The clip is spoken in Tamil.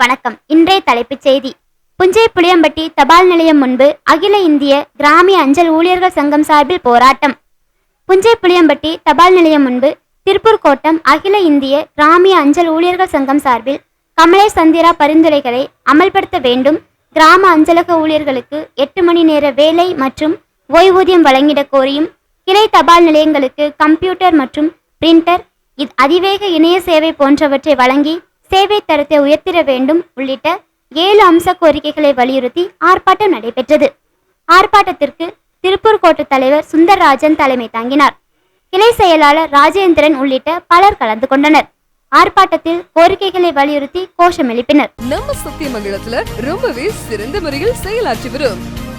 வணக்கம். இன்றைய தலைப்புச் செய்தி. புஞ்சை புளியம்பட்டி தபால் நிலையம் முன்பு அகில இந்திய கிராமிய அஞ்சல் ஊழியர்கள் சங்கம் சார்பில் போராட்டம். புஞ்சை புளியம்பட்டி தபால் நிலையம் முன்பு திருப்பூர் கோட்டம் அகில இந்திய கிராமிய அஞ்சல் ஊழியர்கள் சங்கம் சார்பில் கமலேஷ் சந்திரா பரிந்துரைகளை அமல்படுத்த வேண்டும். கிராம அஞ்சலக ஊழியர்களுக்கு எட்டு மணி நேர வேலை மற்றும் ஓய்வூதியம் வழங்கிட கோரியும் கிளை தபால் நிலையங்களுக்கு கம்ப்யூட்டர் மற்றும் பிரிண்டர் இத் அதிவேக இணைய சேவை போன்றவற்றை வழங்கி சேவை தரத்தை உயர்த்திட வேண்டும் உள்ளிட்ட ஏழு அம்ச கோரிக்கைகளை வலியுறுத்தி ஆர்ப்பாட்டம் நடைபெற்றது. ஆர்ப்பாட்டத்திற்கு திருப்பூர் கோட்ட தலைவர் சுந்தர்ராஜன் தலைமை தாங்கினார். கிளை செயலாளர் ராஜேந்திரன் உள்ளிட்ட பலர் கலந்து கொண்டனர். ஆர்ப்பாட்டத்தில் கோரிக்கைகளை வலியுறுத்தி கோஷம் எழுப்பினர். நம்ம சத்தியமங்கலத்துல ரொம்பவே சிறந்த முறையில் செயலாற்றி வரும்.